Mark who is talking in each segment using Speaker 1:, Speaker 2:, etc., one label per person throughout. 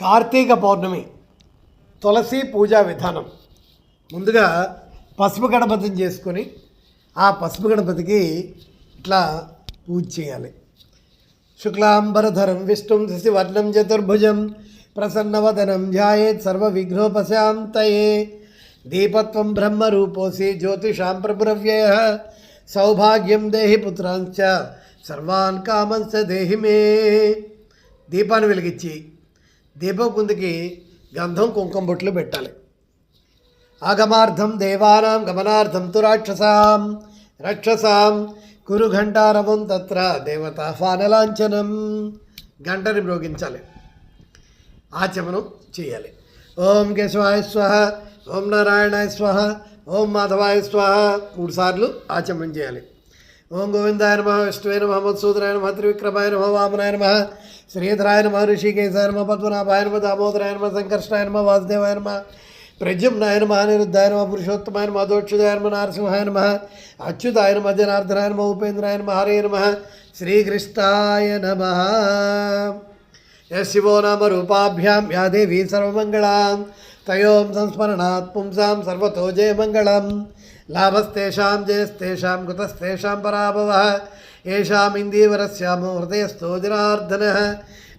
Speaker 1: కార్తీక పౌర్ణమి తులసి పూజా విధానం. ముందుగా పసుపు గణపతిని చేసుకొని ఆ పసుపు గణపతికి ఇట్లా పూజ చేయాలి. శుక్లాంబరధరం విష్ణుం శశివర్ణం చతుర్భుజం ప్రసన్నవదనం ధ్యాయేత్ సర్వ విఘ్నోపశాంతయే దీపత్వం బ్రహ్మరూపోసి జ్యోతిషాం ప్రభురవ్యయ సౌభాగ్యం దేహి పుత్రాంశ సర్వాన్ కామంశ దేహి మే. దీపాన్ని వెలిగించి దీపం కుందికి గంధం కుంకుమ బొట్లు పెట్టాలి. ఆగమార్థం దేవానాం గమనార్థం తు రాక్షసాం రక్షసాం కురు ఘంటారవం తత్ర దేవతాహ్వానలాంఛనం గంటని మ్రోగించాలి. ఆచమనం చేయాలి. ఓం కేశవాయ స్వహ ఓం నారాయణాయ స్వహ ఓం మాధవాయ స్వహ మూడు సార్లు ఆచమనం చేయాలి. ఓం గోవిందాయ నమ విష్ణువే నమ మధుసూదరాయ నమ త్రివిక్రమాయ నమ వామనాయ నమ శ్రీధరాయ నమ ఋషికేశాయ నమ పద్మనాభాయ నమ దామోదరాయ నమ సంకర్షణాయ నమ వాసుదేవాయ నమ ప్రజుమ్నాయ నమ అనిరుద్ధాయ నమ పురుషోత్తమాయ నమ దోక్షుదాయ నమ నరసింహాయ నమ అచ్యుతాయ నమ జనార్దనాయ నమ ఉపేంద్రాయ నమ హరే నమ శ్రీకృష్ణాయ నమ. శివో నామ రూపాభ్యాం యా దేవీ సర్వమంగళాం తయోం సంస్మరణాత్ పుంసాం సర్వతో జయమంగళం. లాభస్తేషాం జయస్తేషాం కృతస్తేషాం పరాభవ. ఏషామిందీవరస్యామో హృదయస్థో జనార్దన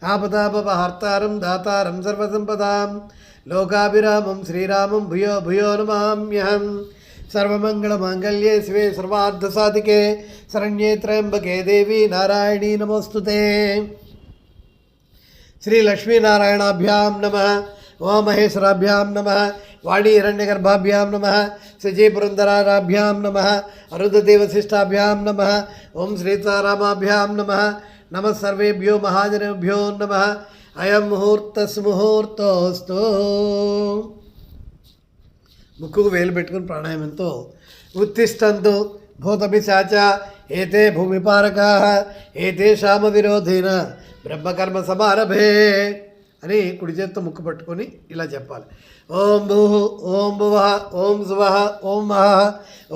Speaker 1: ఆపదాపహర్తారం దాతారం సర్వసంపదాం లోకాభిరామం శ్రీరామం భూయో భూయో నమామ్యహం సర్వమంగళమాంగళ్యే శివే సర్వార్థసాధికే శరణ్యే త్రయంబకే దేవి నారాయణీ నమోస్తుతే శ్రీ లక్ష్మీనారాయణాభ్యాం నమ ఉమామహేశ్వరాభ్యాం నమ వాణీ హిరణ్యగర్భాభ్యాం నమ సజీపురందరాభ్యాం నమ అరుదదేవశిష్టాభ్యాం నమ ఓం శ్రీతారామాభ్యాం నమ నమ సర్వేభ్యో మహాజనేభ్యో నమ అయం ముహూర్తస్ముహూర్తోస్తు ముక్కుకు వేలు పెట్టుకుని ప్రాణాయామంతో ఉత్తిష్టంతు భూతపిశాచ ఏతే భూమిపారకా ఏతేషామ విరోధేన బ్రహ్మకర్మ సమారభే అని కుడి చేత్తో ముక్కు పట్టుకొని ఇలా చెప్పాలి. ఓం భూ ఓం భువ ఓం శువ ఓం మహ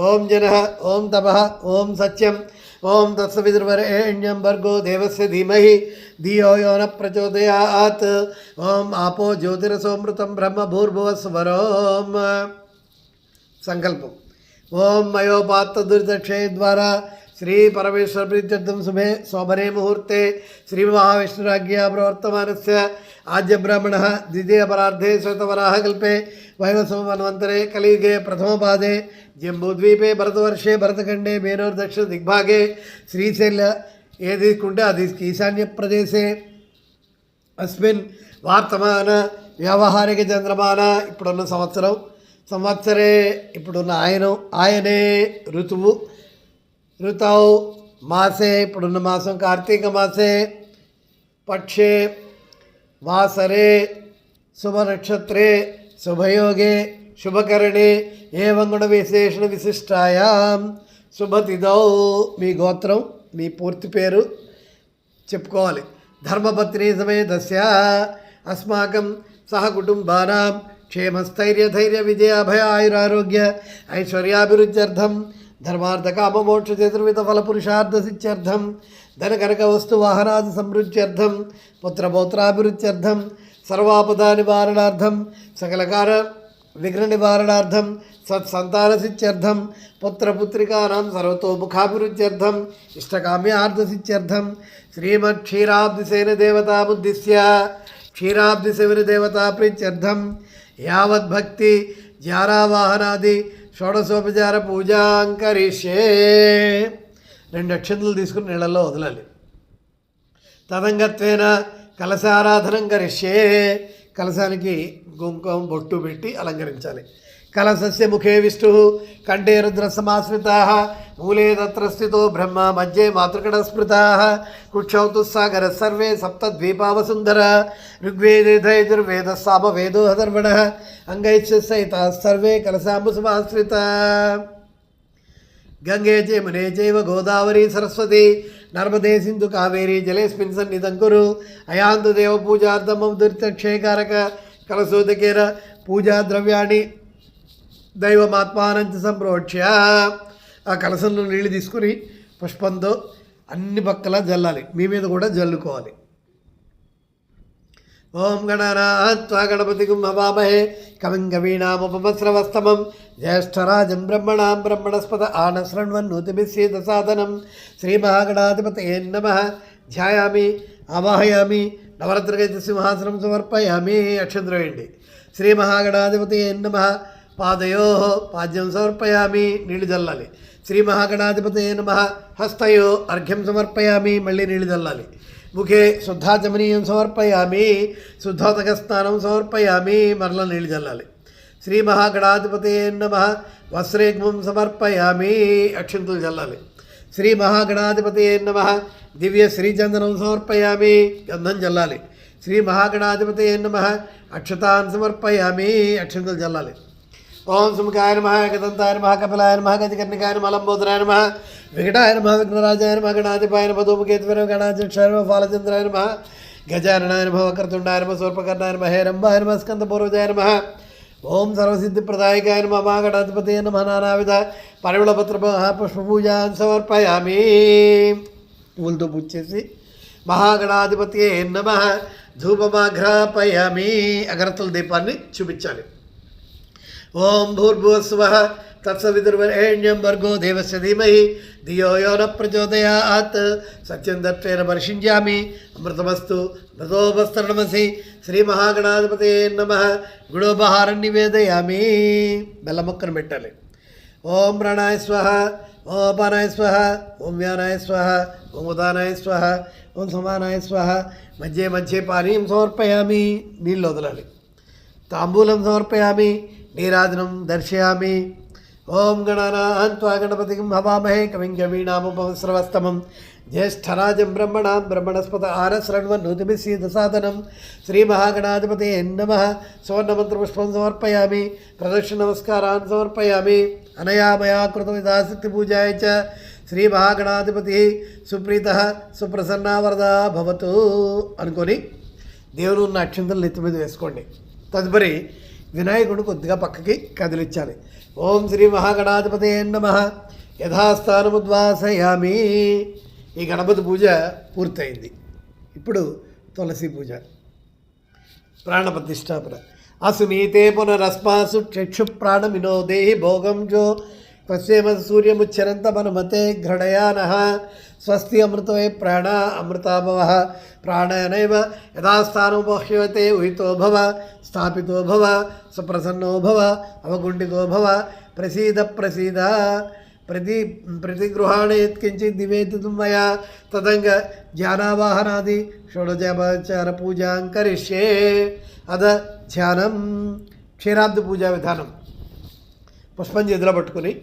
Speaker 1: ఓం జన ఓం తప ఓం సత్యం ఓం తత్సవిదుర్వరేణ్యం భర్గో దేవస్య ధీమహి ధియో యో న ప్రచోదయాత్ ఓం ఆపో జ్యోతిరసోమృతం బ్రహ్మ భూర్భువస్వరోం సంకల్పం. ఓం మయోపాత్త దురితక్షయ ద్వారా శ్రీ పరమేశ్వర ప్రీత్యర్థం శుభే శోభనే ముహూర్తే శ్రీ మహావిష్ణురాజ్ఞా ప్రవర్తమానస్య ఆద్య బ్రాహ్మణ ద్వితీయ పరార్థే శ్వేతవరాహ కల్పే వైవస్వన్వంతరే కలియుగే ప్రథమపాదే జంబూద్వీపే భరతవర్షే భరతఖండే మేనోర్ దక్షిణ దిగ్భాగే శ్రీశైల ఏ తీసుకుంటే అది ఈశాన్య ప్రదేశే అస్మిన్ వార్తమాన వ్యావహారిక చంద్రమాన ఇప్పుడున్న సంవత్సరం సంవత్సరే ఇప్పుడున్న ఆయన ఆయనే ఋతువు. ఋతౌ మాసే ఇప్పుడున్న మాసం కార్తీక మాసే పక్షే వాసరే శుభనక్షత్రే శుభయోగే శుభకరణే ఏవం గుణ విశేషణ విశిష్టాయాం. శుభతిథౌ మీ గోత్రం మీ పూర్తి పేరు చెప్పుకోవాలి. ధర్మపత్ని సమేతస్య అస్మాకం సహ కుటుంబానాం క్షేమస్థైర్య ధైర్య విజయ అభయ ఆయురారోగ్య ఐశ్వర్యాభివృద్ధ్యర్థం ధర్మార్థ కామమోక్ష చతుర్విధ ఫలపురుషార్థ పురుషార్థ ధనకనక వస్తు వాహనాది సమృద్ధ్యర్థం పుత్రపౌత్రాభివృద్ధ్యర్థం సర్వాపద నివారణార్థం సకలకార విఘ్న నివారణార్థం సత్సంతానసిత్యర్థం పుత్రపుత్రికానాం సర్వతోముఖాభివృద్ధ్యర్థం ఇష్టకామ్యార్థసిత్యర్థం శ్రీమక్షీరాబ్దిసేన దేవతాముద్దిశ్య క్షీరాబ్దిశివన దేవతా ప్రీత్యర్థం యావద్భక్తి జ్ఞానావాహనాది షోడశోపచార పూజాంకరిష్యే రెండు అక్షంతలు తీసుకుని నీళ్ళల్లో వదలాలి. తదంగత్వేన కలశారాధనం కరిష్యే. కలశానికి కుంకుమ బొట్టు పెట్టి అలంకరించాలి. కలశస్య ముఖే విష్ణు కంఠే రుద్ర సమాశ్రితా మూలే తత్ర స్థితో బ్రహ్మ మధ్యే మాతృకడ స్మృతా కుక్షౌతు సాగర సర్వే సప్తద్వీపావసుందర ఋగ్వేదేధైర్వేద సామవేదో హధర్వణ అంగైశ్చ సహిత సర్వే కలశాంబు సమాశ్రిత. గంగే చైమనే చైవ గోదావరి సరస్వతి నర్మదే సింధు కావేరి జలేస్మిన్ సన్నిధం కురు. అయాంతు దేవ పూజార్థమం దురితక్షయకారక కలసోదకేర పూజా ద్రవ్యాన్ని దైవమాత్మానంత సంప్రోక్ష్య. ఆ కలసంలో నీళ్ళు తీసుకుని పుష్పంతో అన్ని పక్కల జల్లాలి. మీ మీద కూడా జల్లుకోవాలి. ఓం గణనాత్వా గణపతిగుం హవామహే కవిం కవీనాముపమస్రవస్తమం జ్యేష్ఠరాజం బ్రహ్మణాం బ్రహ్మణస్పద ఆనశృణ్వన్నోతిభిస్సేద సాధనం శ్రీమహాగణాధిపతయే నమ ధ్యాయామి ఆవాహయామి నవరత్నగైత సింహాసనం సమర్పయామి అక్షంద్రయండి శ్రీ మహాగణాధిపతయే నమ పాదయో పాద్యం సమర్పయామి నీళ్ళు చల్లాలి శ్రీ మహాగణాధిపతయే నమ హస్తయో అర్ఘ్యం సమర్పయామి మళ్ళీ నీళ్ళు చల్లాలి ముఖే శుద్ధాచమనీయం సమర్పయామి శుద్ధోదక స్నానం సమర్పయామి మరల నీళ్ళు చల్లాలి శ్రీ మహాగణాధిపతయే నమ వస్త్రేగ్మం సమర్పయామి అక్షంతులు చల్లాలి శ్రీ మహాగణాధిపతయే నమ దివ్య శ్రీచందనం సమర్పయామి గంధం చల్లాలి శ్రీ మహాగణాధిపతయే నమ అక్షతాన్ సమర్పయామి అక్షంతులు చల్లాలి ఓం సుముఖాయ నమ ఏకదంతాయ నమ కపిలాయ నమ గజకర్ణికాయ నమ లంబోదరాయ నమ వికటాయ నమ విఘ్నరాజాయ నమ గణాధిపాయ నమ ధూమకేతువర గణాధ్యక్షాయ నమ ఫాలచంద్రాయ నమ గజాననాయ నమ వక్రతుండాయ నమ సూర్పకర్ణాయ నమ హేరంబాయ నమ స్కందపూర్వజాయ నమ ఓం సర్వసిద్ధిప్రదాయకాయ నమ మహాగణాధిపతి నమ నానావిధ పరిమళపత్ర పుష్పపూజాన్ సమర్పయామి పూలతో పూజ చేసి మహాగణాధిపతి నమ ధూపమాఘ్రాపయామి అగరత్తుల దీపాన్ని చూపించాలి ఓం భూర్భువస్వ తత్సవిదుర్వరేణ్యం భర్గో దేవస్య ధీమహి ధియో యో న ప్రచోదయాత్ సత్యం దత్తేన పరిషించామి అమృతమస్తు అమృతోపస్తరణమసి శ్రీ మహాగణాధిపతే నమ గుణోపహారం నివేదయామి బెల్ల మొక్కను పెట్టాలి ఓం ప్రాణాయ స్వహ ఓం అపానాయ స్వహ ఓం వ్యానాయ స్వహ ఓం ఉదానాయ స్వహ ఓం సమానాయ స్వహ మధ్య మధ్య పానీయం సమర్పయామి నీళ్ళు వదలాలి తాంబూలం సమర్పయామి నీరాజనం దర్శయామి. ఓం గణానాన్వా గణపతి హవామహే కవిం కవీనాముపస్రవస్తమం జ్యేష్ఠరాజం బ్రహ్మణాం బ్రహ్మణస్పత ఆరశృణ్వన్నోతిభిసీద సాధనం శ్రీమహాగణాధిపతే నమ. సువర్ణమంత్రపుష్పం సమర్పయామి. ప్రదక్షిణ నమస్కారాన్ సమర్పయామి. అనయా మయా కృత పూజాయ చ శ్రీమహాగణాధిపతి సుప్రీత సుప్రసన్నావరద భవతు అనుకొని దేవుడు ఉన్న అక్షంతలు నెత్తి మీద వేసుకోండి. తదుపరి వినాయకుడు కొద్దిగా పక్కకి కదిలిచ్చాలి. ఓం శ్రీ మహాగణాధిపతే నమ. యథాస్థానముద్వాసయామి. ఈ గణపతి పూజ పూర్తయింది. ఇప్పుడు తులసి పూజ. ప్రాణప్రతిష్టాపన అసునీతే పునరస్మాసు చక్షు ప్రాణమినో దేహి భోగం జో. పశ్చేమ సూర్యముచ్చరంతమనుమతే ఘృణయాన స్వస్తి అమృతోయ ప్రాణ అమృతాభవ ప్రాణాయనైవ యథాస్థానోపహ్యవతే ఉహితో భవ స్థాపితో భవ సుప్రసన్నో భవ అవగుండితో భవ ప్రసీద ప్రసీద ప్రతి ప్రతిగృహాణి యత్కించిత్ నివేదితం మయా తదంగ ధ్యానావాహనాది షోడజోపచార పూజాం కరిష్యే అద ధ్యానం క్షీరాబ్ది పూజా విధానం పుష్పం చేతిలో పట్టుకుని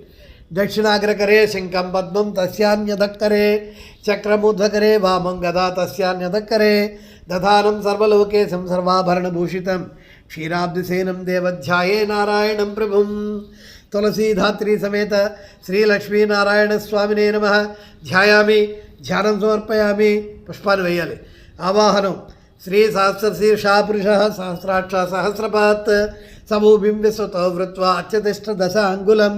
Speaker 1: दक्षिणाग्रकरे शङ्खं पद्म तस्यान्यधक्करे चक्रमुद्धकरे वामं गदा तस्यान्यधक्करे दधानं सर्वलोकेशं सर्वाभरणभूषितं, क्षीराब्धिसेनं देवध्याये नारायण प्रभु तुलसीधात्री समेत श्रीलक्ष्मीनारायणस्वामिने नमः। ध्यायामि, ध्यानं समर्पयामि पुष्पान् वेयाले आवाहनं, श्रीसहस्रशीर्षापुरुषः सहस्राक्षा सहस्रपात् समूभिं विस्वतो वृत्वा अत्यतिष्ठदश अङ्गुलं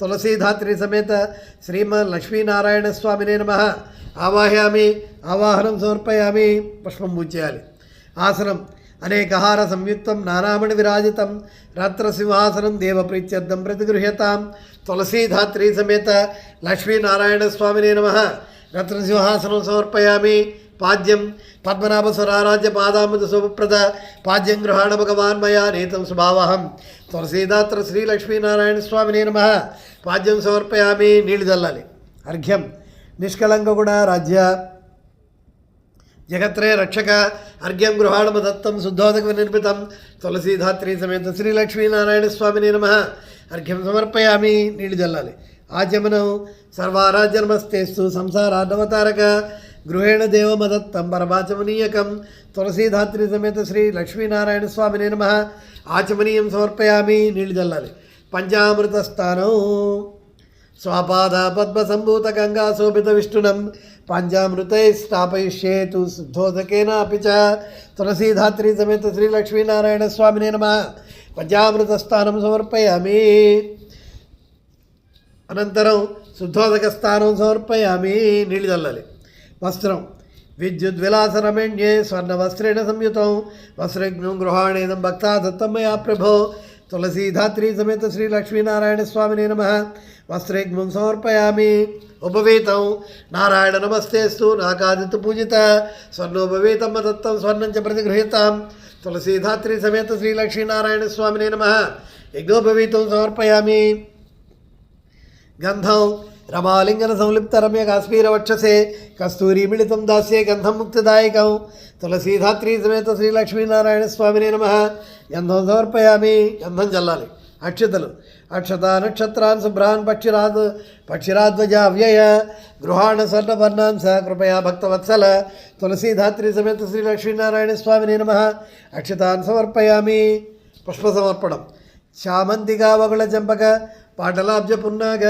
Speaker 1: తులసీధాత్రి సమేత శ్రీమన్ లక్ష్మీనారాయణ స్వామినే నమ. ఆవాహయామి ఆవాహనం సమర్పయామి పుష్పం పూజేయాలి. ఆసనం అనేకహార సంయుక్తం నానామణి విరాజితం రాత్రసింహాసనం దేవప్రీత్యర్థం ప్రతిగృహ్యతాం. తులసీధాత్రి సమేత లక్ష్మీనారాయణ స్వామినే నమ. రత్నసింహాసనం సమర్పయామి పాద్యం పద్మనాభసురారాజ్య పాదామృత శుభప్రద పాద్యం గృహాణ భగవాన్ మయా నీతం స్వభావహం తులసీదాత్ర శ్రీ లక్ష్మీనారాయణ స్వామినే నమ. పాద్యం సమర్పయామి నీళ్ళు చల్లాలి అర్ఘ్యం. నిష్కళంక కూడా రాజ్య. జగత్రయ రక్షక. అర్ఘ్యం గృహాణమ దత్తం శుద్ధోదక నిర్మితం. తులసీధాత్రి సమేత శ్రీ లక్ష్మీనారాయణ స్వామిని నమ. అర్ఘ్యం సమర్పయామి నీళ్ళు చల్లాలి ఆచమనం సర్వారాజ్యనమస్తేస్తు సంసారాధవతారక గృహేణ దేవమదత్తం పరమాచమనీయకం. తులసీధాత్రి సమేత శ్రీ లక్ష్మీనారాయణ స్వామిని నమ. ఆచమనీయం సమర్పయామి. నీళ్ళు చల్లాలి పంచామృత స్థానం స్వాపాద పద్మసంభూత గంగా శోభిత విష్ణునం. పంచామృతై స్థాపయిష్యేతు శుద్ధోదకేన అపి చ. తులసీధాత్రి సమేత శ్రీ లక్ష్మీనారాయణ స్వామినే నమ. పంచామృత స్థానం సమర్పయామి. అనంతరం శుద్ధోదక స్థానం సమర్పయామి. నీళ్ళు చల్లాలి వస్త్రం విద్యుద్విలాసరమణ్యే స్వర్ణవస్త్రేణ సంయుతం వస్త్రజ్ఞం గృహాణేదం భక్తా దత్తం మయా ప్రభో తులసీధాత్రీ సమేత శ్రీ లక్ష్మీనారాయణ స్వామినే నమ వస్త్రజ్ఞం సమర్పయామి ఉపవేతం నారాయణ నమస్తేస్తు నాకాదిత్య పూజిత స్వర్ణోపవేతం దత్తం స్వర్ణం చ ప్రతిగృహీతాం తులసీధాత్రీ సమేత శ్రీ లక్ష్మీనారాయణ స్వామినే రమాలింగన సంలిప్త రమ్య కాశ్మీర వక్షసే కస్తూరి మిళితం దాస్యే గంధం ముక్తిదాయకం తులసీధాత్రి సమేత శ్రీలక్ష్మీనారాయణ స్వామిని నమ గంధం సమర్పయామి గంధం చల్లాలి అక్షతలు అక్షత నక్షత్రాన్ శుభ్రాన్ పక్షిరాద్ పక్షిరాధ్వజ అవ్యయ గృహాణ స్వర్ణవర్ణాన్ స కృపయా భక్తవత్సల తులసీధాత్రి సమేత శ్రీలక్ష్మీనారాయణ స్వామిని నమ అక్షతాన్ సమర్పయామి పుష్ప సమర్పణం చామంతిగా వగుళ చంపక పాటలాబ్జ పున్నాగ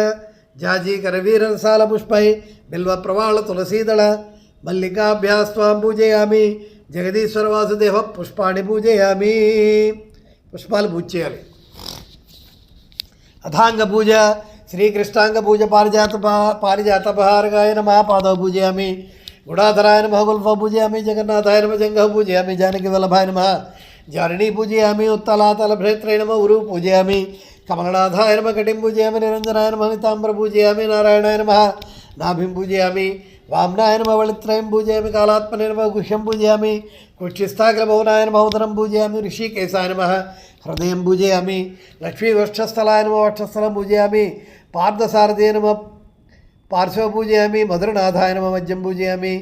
Speaker 1: జాజీకర వీరసాల పుష్పై బిల్వ ప్రవాళ తులసీదళ మల్లికాభ్యాస్వాం పూజయామి జగదీశ్వర వాసుదేవ పుష్పాణి పూజయామి పుష్పాలు పూజ చేయాలి అథాంగ పూజ శ్రీకృష్ణాంగ పూజ పారిజాత పారిజాతపహారకాయ నమ పాదవ పూజయామి గుడాధరాయ నమ గుల్ఫ పూజయామి జగన్నాథాయ నమ జంగ పూజయామి జానకి వల్లభాయ నమ జారిణీ పూజయామి ఉత్తలాతల భ్రేత్రై నమ గురు పూజయామి కమలనాథాయ నమ కటిం పూజయామి నిరంజనాయ నమ నితాంబర పూజయామి నారాయణాయ నమ నాభిం పూజయామి వామ్నాయ నమ వళిత్రయం పూజయామి కాలాత్మనే నమ గుహ్యం పూజయామి కుక్షిస్తాగ్రభవనాయ నమ ఉదరం పూజయామి ఋషికేశాయ నమ హృదయం పూజయామి లక్ష్మీ వక్షస్థలాయ నమ వక్షస్థలం పూజయామి పార్థసారథే నమ పార్శ్వ పూజయామి మధురనాథాయ నమ మధ్యం పూజయామి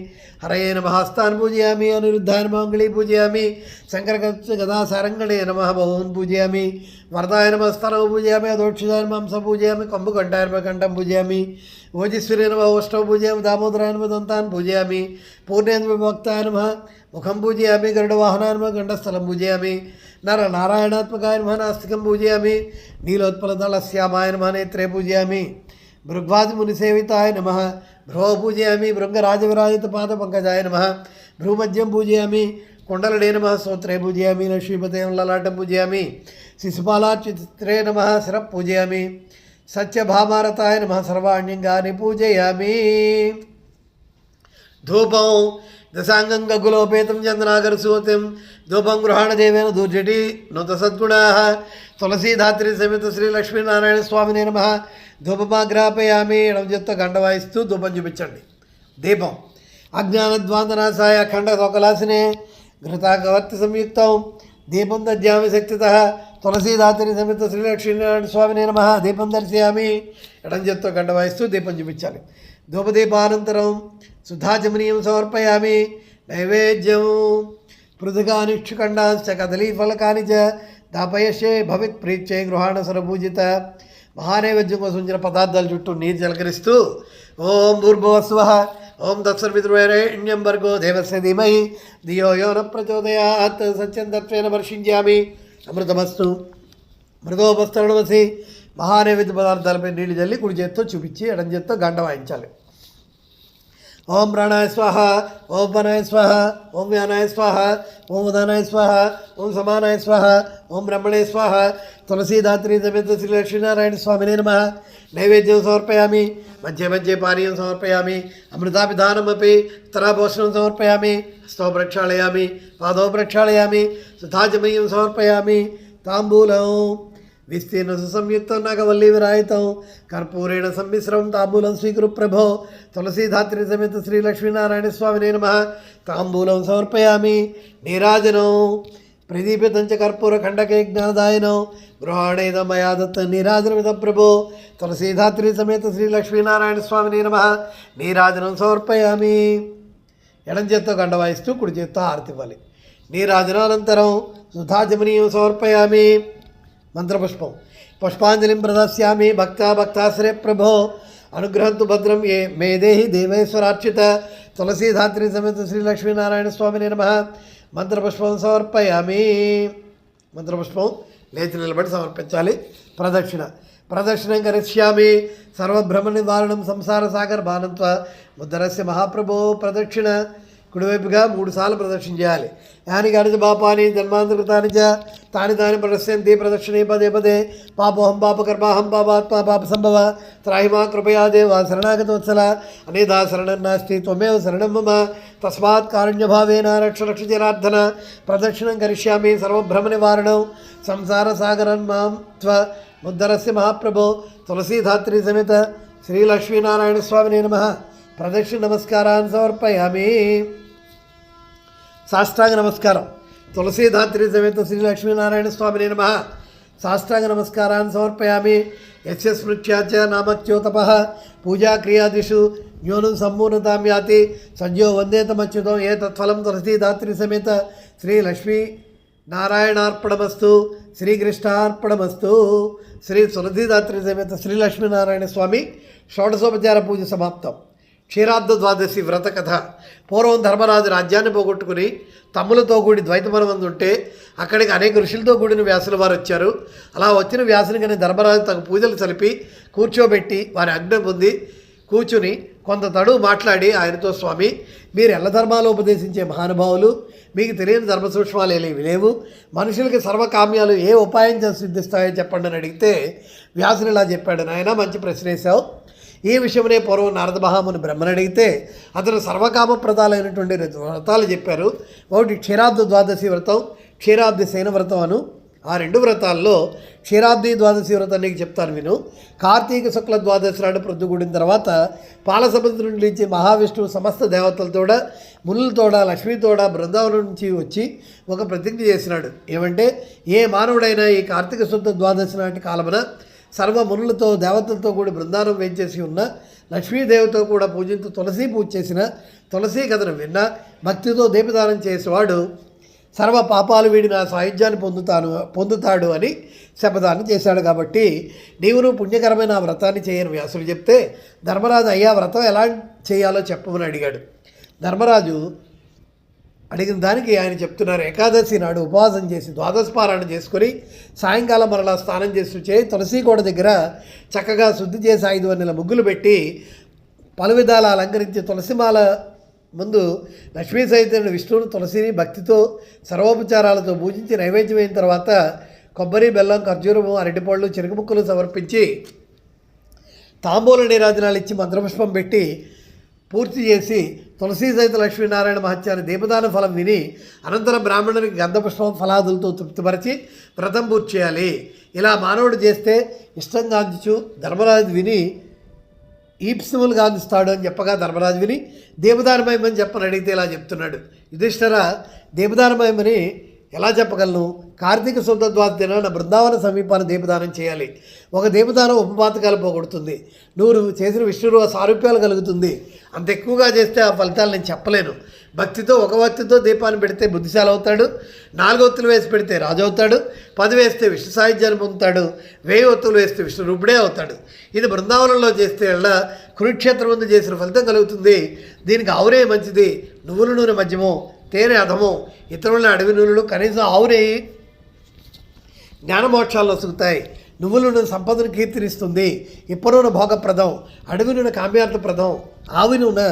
Speaker 1: హరయే నమ హస్తాన్ పూజయామి అనిరుద్ధాయ నమ పూజయామి శంకర గదాసారంగళే నమ బహూన్ పూజయామి వరదాయ నమ స్థలం పూజయామి అదోక్షిదాయ మాంస పూజయామి కంబు కంఠాయ నమ కంఠం పూజయామి ఓజస్వరి నమ ఓష్టవ పూజయామి దామోదరాయ నమ దంతాన్ పూజయామి పూర్ణేంద్ర భక్తాయ నమ ముఖం పూజయామి గరుడవాహనాయ నమ గండస్థలం పూజయామి నర నారాయణాత్మకాయ నమ నాస్తికం పూజయామి నీలోత్పలదళశ్యామాయ నమ నేత్రే పూజయామి. భృగ్వాది మునిసేవితాయ నమ భ్రువ పూజయామి భృంగరాజవిరాజిత పాద పంకజాయ నమ భ్రూమద్యం పూజయామి కుండలడే నమ స్తోత్రే పూజయామి లక్ష్మీపతే లలాటం పూజయామి శిశుపాలాచిత్రే నమ శిర పూజయామి సత్యభామారతాయ నమ సర్వాణ్యంగాని పూజయామి ధూపం దశాంగం గగ్గులోపేతం చంద్రాగర సూతం ధూపం గృహాణదేవేన దూర్జటి నుత సద్గుణా తులసీధాత్రి సమేత శ్రీ లక్ష్మీనారాయణ స్వామిని నమ. ధూపమాగ్రాపయామి ఎడమ చేత్తో గంట వాయిస్తూ ధూపం చూపించండి. దీపం. అజ్ఞాన అజ్ఞానద్వాంతనాశాయ ఖండ తొకలాసినే ఘృతాకవర్తి సంయుక్తం. దీపం దద్యామి శక్తిత. తులసీదాతిని సమేత శ్రీలక్ష్మీనారాయణ స్వామిని నమ. దీపం దర్శయామి ఎడం చేత్తో గంట వాయిస్తూ దీపం చూపించాలి. ధూపదీపానంతరం సుధాచమనీయం సమర్పయామి నైవేద్యం పృథుగానిక్షుఖండాంశ్చ కదలీఫలకాని చ దాపయశే భవిత్ ప్రీత్యే గృహాణ సరభూజిత మహానైవేద్యం కోసం ఉంచిన పదార్థాల చుట్టూ నీరు జలకరిస్తూ ఓం భూర్భువస్వ ఓం తత్సర్విద్రువేరేణ్యం వర్గో దేవస్య ధీమహి. ధియో యో న ప్రచోదయాత్. సత్యం తత్వేన వర్షించామి అమృతమస్తు. మృగోపస్తరణమసి మహానైవేద్య పదార్థాలపై నీళ్ళు చల్లి కుడి చేత్తో చూపించి ఎడం చేత్తో గంట వాయించాలి. ఓం ప్రాణాయ స్వాహ ఓం వనాయ స్వాహ ఓం వ్యానాయ స్వాహ ఓం ఉదానాయ స్వాహ ఓం సమానాయ స్వాహ ఓం బ్రహ్మణే స్వాహ తులసీదాత్రి సమేత శ్రీ లక్ష్మీనారాయణ స్వామినే నమ నైవేద్యం సమర్పయామి మధ్య మధ్య పానీయం సమర్పయామి అమృతాభిధానమపి తరాభోషణం సమర్పయామి స్థో ప్రక్షాళయామి పాదో ప్రక్షాళయామి సుధాజమయం సమర్పయామి తాంబూలం విస్తీర్ణ సుసంయుక్తం నగవల్లి విరాయితం కర్పూరేణ సమ్మిశ్రం తాంబూలం స్వీకరు ప్రభో తులసీధాత్రి సమేత శ్రీ లక్ష్మీనారాయణ స్వామిని నమ. తాంబూలం సమర్పయామి నీరాజనం ప్రదీపితం చ కర్పూర ఖండకే జ్ఞానదాయనం గృహాణేద మయా దత్త నీరాజనమిద ప్రభో తులసీధాత్రి సమేత శ్రీ లక్ష్మీనారాయణ స్వామిని నమ. నీరాజనం సమర్పయామి. ఎడం చేత్తో గండ వాయిస్తూ కుడి చేత్తో ఆర్తివ్వాలి. నీరాజనానంతరం సుధాజమనీయం సమర్పయామి. మంత్రపుష్పం. పుష్పాంజలిం ప్రదస్యామి భక్త భక్తాశ్రయ ప్రభో. అనుగ్రహంతు భద్రం ఏ మేదేహి దేవేశ్వరార్చిత. తులసీధాత్రి సమేత శ్రీ లక్ష్మీనారాయణ స్వామిని నమ. మంత్రపుష్పం సమర్పయామి. మంత్రపుష్పం లేచి నిలబడి సమర్పించాలి. ప్రదక్షిణ. ప్రదక్షిణం కరిష్యామి. సర్వభ్రమ నివారణం సంసార సాగర్ బాణంత్వ ముద్దరస్య మహాప్రభో ప్రదక్షిణ. కుడివైపుగా మూడుసార్లు ప్రదక్షిణ చేయాలి. యాని గణిత పాపాని జన్మాంతృతాని చ తాని తాని ప్రదర్శయంతి ప్రదక్షిణే పదే పదే. పాపోహం పాపకర్మాహం పాపాత్మ పాప సంభవ త్రాహిమా కృపయా దేవ శరణాగతవత్సల అనేదా శరణం నాస్తి త్వమేవ శరణం మమ. తస్మాత్ కారుణ్యభావేన రక్ష రక్ష జనార్దన ప్రదక్షిణం కరిష్యామి సర్వభ్రమ నివారణం సంసార సాగరన్ మాం త్వ. ముద్దరస్య మహాప్రభో. తులసీధాత్రి సమేత. శ్రీ లక్ష్మీనారాయణ స్వామిని నమ. ప్రదక్షిణ నమస్కారాన్ని సమర్పయామి. సాష్టాంగ నమస్కారం. తులసీధాత్రి సమేత శ్రీ లక్ష్మీనారాయణ స్వామిని నమ. సాష్టాంగ నమస్కారాన్ని సమర్పయామి. యస్య స్మృత్యాచ నామత్యోతప పూజా క్రియాదిషు న్యూనం సంపూర్ణతాం యాతి సజ్జో వందేతమచ్యుతం ఏ తత్ఫలం తులసీధాత్రి సమేత శ్రీ లక్ష్మీ నారాయణార్పణమస్తు శ్రీకృష్ణార్పణమస్తు. శ్రీ తులసీదాత్రి సమేత శ్రీ లక్ష్మీనారాయణ స్వామి షోడశోపచార పూజ సమాప్తం. క్షీరాబ్ద ద్వాదశి వ్రత కథ. పూర్వం ధర్మరాజు రాజ్యాన్ని పోగొట్టుకుని తమ్ములతో కూడి ద్వైతమనమంది ఉంటే అక్కడికి అనేక ఋషులతో కూడిన వ్యాసుల వారు వచ్చారు. అలా వచ్చిన వ్యాసుని కానీ ధర్మరాజు తగు పూజలు కలిపి కూర్చోబెట్టి వారి అగ్ని పొంది కూర్చుని కొంత తడువు మాట్లాడి ఆయనతో స్వామి మీరు ఎల్ల ధర్మాలు ఉపదేశించే మహానుభావులు మీకు తెలియని ధర్మ సూక్ష్మాలు ఏమి లేవు మనుషులకి సర్వకామ్యాలు ఏ ఉపాయం సిద్ధిస్తాయో చెప్పండి అని అడిగితే వ్యాసుని ఇలా చెప్పాడు నాయన మంచి ప్రశ్న వేశావు ఈ విషయమనే పూర్వం నారద మహాముని బ్రహ్మను అడిగితే అతను సర్వకామప్రదాలైనటువంటి రెండు వ్రతాలు చెప్పారు. ఒకటి క్షీరాబ్ద ద్వాదశి వ్రతం క్షీరాబ్ది శయన వ్రతం అను. ఆ రెండు వ్రతాల్లో క్షీరాబ్ది ద్వాదశి వ్రతం నీకు చెప్తాను విను. కార్తీక శుక్ల ద్వాదశి నాడు ప్రొద్దుగూడిన తర్వాత పాలసముద్రం నుండి లేచి మహావిష్ణువు సమస్త దేవతలతోడ మునులతోడ లక్ష్మీతోడ బృందావనం నుంచి వచ్చి ఒక ప్రతిజ్ఞ చేసినాడు. ఏమంటే ఏ మానవుడైనా ఈ కార్తీక శుద్ధ ద్వాదశి నాటి కాలమున సర్వ మునులతో దేవతలతో కూడి బృందానం వేయించేసి ఉన్న లక్ష్మీదేవితో కూడా పూజించు తులసి పూజ చేసిన తులసి కథను విన్న భక్తితో దీపదానం చేసేవాడు సర్వ పాపాలు వీడిన సాయుధ్యాన్ని పొందుతాను పొందుతాడు అని శపథాన్ని చేశాడు కాబట్టి నీవును పుణ్యకరమైన ఆ వ్రతాన్ని చేయని వ్యాసులు చెప్తే ధర్మరాజు అయ్యా వ్రతం ఎలా చేయాలో చెప్పమని అడిగాడు. ధర్మరాజు అడిగిన దానికి ఆయన చెప్తున్నారు ఏకాదశి నాడు ఉపవాసం చేసి ద్వాదశ పారాయణ చేసుకొని సాయంకాలం మరలా స్నానం చేసి వచ్చే తులసి కోట దగ్గర చక్కగా శుద్ధి చేసి ఐదు వందల ముగ్గులు పెట్టి పలు విధాల అలంకరించి తులసిమాల ముందు లక్ష్మీ సైతన్యుడు విష్ణువును తులసిని భక్తితో సర్వోపచారాలతో పూజించి నైవేద్యం అయిన తర్వాత కొబ్బరి బెల్లం ఖర్జూరము అరటిపళ్ళు చెరుకు ముక్కలు సమర్పించి తాంబూల నీరాజనాలు ఇచ్చి మంత్రపుష్పం పెట్టి పూర్తి చేసి తులసీ సైత లక్ష్మీనారాయణ మహత్యాన్ని దీపదాన ఫలం విని అనంతరం బ్రాహ్మణునికి గంధపుష్పం ఫలాదులతో తృప్తిపరిచి వ్రతం పూర్తి చేయాలి. ఇలా మానవుడు చేస్తే ఇష్టంగా అందించు ధర్మరాజు విని ఈప్సములుగా అందిస్తాడు అని చెప్పగా ధర్మరాజు విని దేవదానమయమని చెప్పని అడిగితే ఇలా చెప్తున్నాడు. యుధిష్ఠర దేవదానమయమని ఎలా చెప్పగలను? కార్తీక శుద్ధ ద్వాద దినాన బృందావన సమీపాన్ని దీపదానం చేయాలి. ఒక దీపదానం ఉపపాతకాలు పోగొడుతుంది. నువ్వు చేసిన విష్ణువు సారూప్యాలు కలుగుతుంది. అంత ఎక్కువగా చేస్తే ఆ ఫలితాలు నేను చెప్పలేను. భక్తితో ఒక భక్తితో దీపాన్ని పెడితే బుద్ధిశాలి అవుతాడు. నాలుగు ఒత్తులు వేసి పెడితే రాజు అవుతాడు. పది వేస్తే విష్ణు సాహిత్యాన్ని పొందుతాడు. వెయ్యి ఒత్తులు వేస్తే విష్ణు రూపుడే అవుతాడు. ఇది బృందావనంలో చేస్తే వెళ్ళ కురుక్షేత్రం ముందు చేసిన ఫలితం కలుగుతుంది. దీనికి ఆవురే మంచిది. నువ్వుల నూనె మధ్యమో తేనె అధము ఇతరుల అడవి నూనెలు కనీసం ఆవురే జ్ఞానమోక్షాలు వసుకుతాయి నువ్వులు నూనె సంపదను కీర్తినిస్తుంది. ఇప్ప భోగప్రదం అడవి నూనె కామ్యార్థప్రదం ఆవి నూనె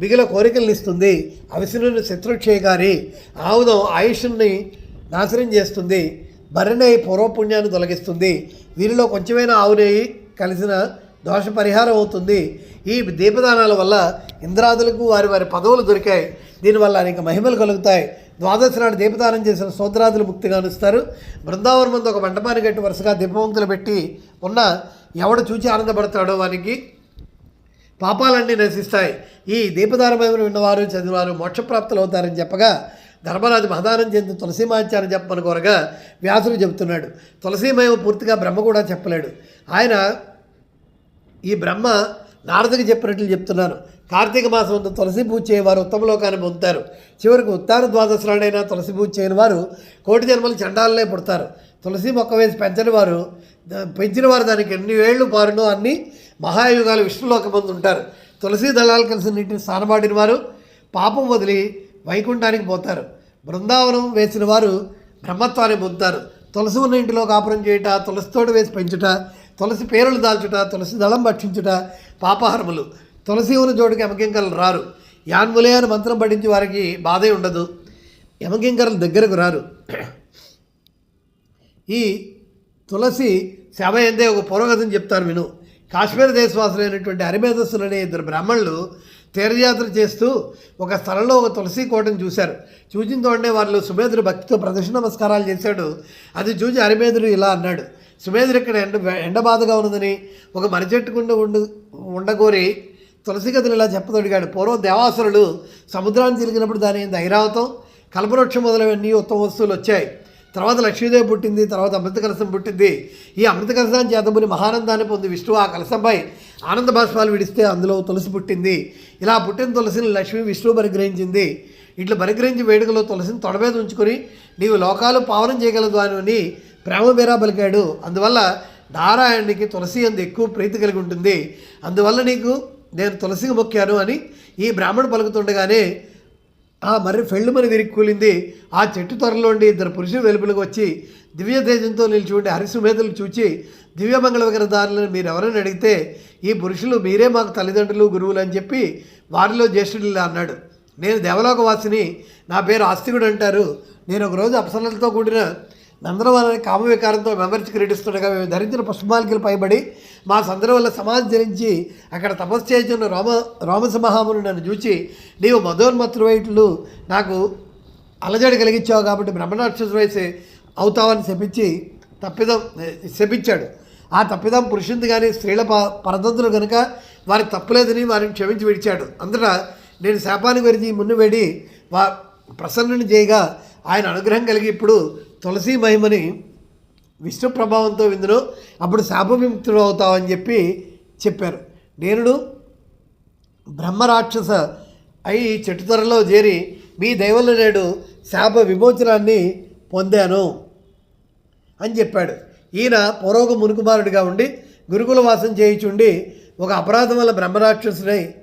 Speaker 1: మిగిలిన కోరికలను ఇస్తుంది. అవిసి నూనె శత్రుక్షయగారి ఆవుదం ఆయుష్ని నాశనం చేస్తుంది. బర్రెనెయ్యి పూర్వపుణ్యాన్ని తొలగిస్తుంది. వీరిలో కొంచెమైనా ఆవునేయి కలిసిన దోష పరిహారం అవుతుంది. ఈ దీపదానాల వల్ల ఇంద్రాదులకు వారి వారి పదవులు దొరికాయి. దీనివల్ల అనేక మహిమలు కలుగుతాయి. ద్వాదశి నాడు దీపదానం చేసిన సోదరాదులు ముక్తిగా అనుస్తారు. బృందావనం ముందు ఒక మంటపాన్ని కట్టి వరుసగా దీపవంతులు పెట్టి ఉన్న ఎవడు చూచి ఆనందపడతాడో వానికి పాపాలన్నీ నశిస్తాయి. ఈ దీపదానమైన విన్నవారు చదివారు మోక్షప్రాప్తులు అవుతారని చెప్పగా ధర్మరాజు మహదానం చెందిన తులసీమాచార్య చెప్పమని కోరగా వ్యాసుడు చెబుతున్నాడు. తులసీమయం పూర్తిగా బ్రహ్మ కూడా చెప్పలేడు. ఆయన ఈ బ్రహ్మ నారదుకి చెప్పినట్లు చెప్తున్నాను. కార్తీక మాసం ఉన్న తులసి పూజ చేయవారు ఉత్తమ లోకాన్ని పొందుతారు. చివరికి ఉత్తాన ద్వాదశ నాడైనా తులసి పూజ చేయని వారు కోటి జన్మలు చండాలనే పుడతారు. తులసి మొక్క వేసి పెంచని వారు పెంచిన వారు దానికి ఎన్ని ఏళ్ళు పారునో అన్ని మహాయుగాలు విష్ణులోకం ముందు ఉంటారు. తులసి దళాలు కలిసి నీటిని స్నానమాడిన వారు పాపం వదిలి వైకుంఠానికి పోతారు. బృందావనం వేసిన వారు బ్రహ్మత్వాన్ని పొందుతారు. తులసి ఉన్న ఇంటిలో కాపురం చేయుట తులసితోడు వేసి పెంచుట తులసి పేరులు దాల్చుట తులసి దళం భక్షించుట పాపహరములు. తులసి ఉన్న జోడికి యమకింకర్లు రారు. యాన్ములే అని మంత్రం పఠించి వారికి బాధే ఉండదు. యమకింకరుల దగ్గరకు రారు. ఈ తులసి శవ ఎందే ఒక పురోగతిని చెప్తాను విను. కాశ్మీర దేశవాసులైనటువంటి హరిమేధస్సులు అనే ఇద్దరు బ్రాహ్మణులు తీర్థయాత్ర చేస్తూ ఒక స్థలంలో ఒక తులసి కోటను చూశారు. చూసిన తోడనే వాళ్ళు సుమేధుడు భక్తితో ప్రదక్షిణ నమస్కారాలు చేశాడు. అది చూసి హరిమేధుడు ఇలా అన్నాడు. సుమేధుడు ఇక్కడ ఎండ ఎండ బాధగా ఉన్నదని ఒక మర్రి చెట్టుకుండా ఉండు ఉండగోరి తులసి కథలు ఇలా చెప్పదొడిగాడు. పూర్వం దేవాసురులు సముద్రాన్ని తిరిగినప్పుడు దాని ఎందు ఐరావతం కల్పవృక్షం మొదలవన్నీ ఉత్తమ వస్తువులు వచ్చాయి. తర్వాత లక్ష్మీదేవి పుట్టింది తర్వాత అమృత కలసం పుట్టింది. ఈ అమృత కలసాన్ని చేతబుని మహానందాన్ని పొంది విష్ణువు ఆ కలశంపై ఆనంద భాష్పాలు విడిస్తే అందులో తులసి పుట్టింది. ఇలా పుట్టిన తులసిని లక్ష్మి విష్ణువు పరిగ్రహించింది. ఇట్లా పరిగ్రహించి వేడుకలో తులసిని తొడమీద ఉంచుకొని నీవు లోకాలు పావనం చేయగలదు అని ప్రేమ బేరా పలికాడు. అందువల్ల నారాయణునికి తులసి అందు ఎక్కువ ప్రీతి కలిగి ఉంటుంది. అందువల్ల నీకు నేను తులసికి మొక్కాను అని ఈ బ్రాహ్మణు పలుకుతుండగానే ఆ మర్రి ఫెళ్ళుమని విరిగి కూలింది. ఆ చెట్టు త్వరలోండి ఇద్దరు పురుషులు వెలుపులకు వచ్చి దివ్య తేజంతో నిలిచి ఉండి హరిసుమేధులు చూచి దివ్యమంగళ విగ్రహదారులను మీరు ఎవరైనా అడిగితే ఈ పురుషులు మీరే మాకు తల్లిదండ్రులు గురువులు అని చెప్పి వారిలో జ్యేష్ఠుడు అన్నాడు. నేను దేవలోకవాసిని. నా పేరు ఆస్తికుడు అంటారు. నేను ఒకరోజు అప్సరలతో కూడిన నందనవనాన్ని కామవికారంతో మెంబర్చి క్రీడిస్తుండగా మేము ధరించిన పుష్పమాలికలు పైబడి మా సందరం వల్ల సమాధి ధరించి అక్కడ తపస్సు చేస్తున్న రోమ రోమసమహామును నన్ను చూచి నీవు మధోన్మత్రువైట్లు నాకు అలజడి కలిగించావు కాబట్టి బ్రహ్మరాక్షసు వయసు అవుతావని శపించి తప్పిదం శపించాడు. ఆ తప్పిదం పురుషుంది కానీ స్త్రీల ప పరదంతులు కనుక వారికి తప్పులేదని వారిని క్షమించి విడిచాడు. అందున నేను శాపానికి వెరిచి మున్ను వేడి వా ప్రసన్నుని చేయగా ఆయన అనుగ్రహం కలిగి ఇప్పుడు తులసి మహిమని విష్ణు ప్రభావంతో విందును. అప్పుడు శాపవిముక్తుడు అవుతావని చెప్పి చెప్పారు. నేనుడు బ్రహ్మరాక్షస అయి చెట్టు త్వరలో చేరి మీ దైవంలో నేడు శాప విమోచనాన్ని పొందాను అని చెప్పాడు. ఈయన పూర్వక మునుకుమారుడిగా ఉండి గురుకుల వాసం చేయుచుండి ఒక అపరాధం వల్ల బ్రహ్మరాక్షసుడై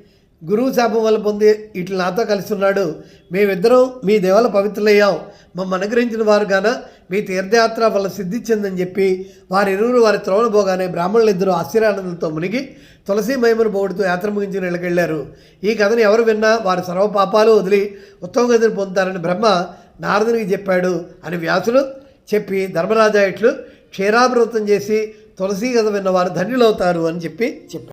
Speaker 1: గురువు శాపం వల్ల పొంది ఇట్లా నాతో కలిసి ఉన్నాడు. మేమిద్దరం మీ దేవాల పవిత్రులయ్యాం. మమ్మల్ని అనుగ్రహించిన వారు గాన మీ తీర్థయాత్ర వల్ల సిద్ధించిందని చెప్పి వారి ఇరువురు వారి త్రోవణ పోగానే బ్రాహ్మణులు ఇద్దరు ఆశ్చర్యానందంతో మునిగి తులసి మహిమను పోగొడుతూ యాత్ర ముగించి వెళ్ళకెళ్ళారు ఈ కథను ఎవరు విన్నా వారి సర్వ పాపాలు వదిలి ఉత్తమ గతిని పొందుతారని బ్రహ్మ నారదునికి చెప్పాడు అని వ్యాసులు చెప్పి ధర్మరాజా ఇట్లు క్షీరాభివృతం చేసి తులసి కథ విన్నవారు ధన్యులవుతారు అని చెప్పి చెప్పారు.